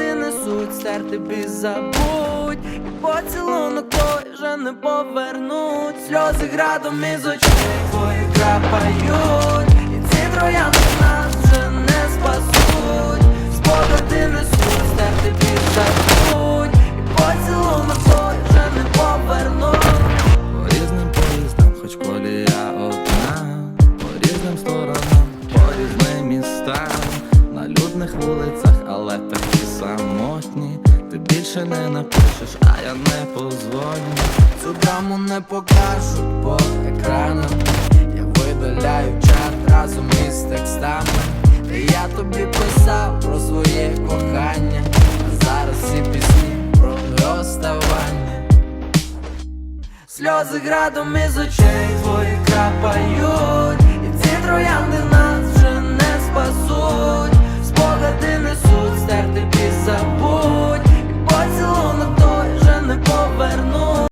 несуть, стерти без забудь. І поцілунок вже не повернуть. Сльози градом із очей твої крапають. І ці троянди нас вже не спасуть. Спогади несуть, стерти без забудь. І поцілунок той вже не повернуть. По різним поїздам, хоч колія одна, по різним сторонам, по різним містам, на людних вулицях, але такі самотні. Ти більше не напишеш, а я не позвоню. Цю драму не покажуть по екранам. Я видаляю чат разом із текстами. Де я тобі писав про своє кохання. А зараз всі пісні про розставання. Сльози градом із очей твої крапають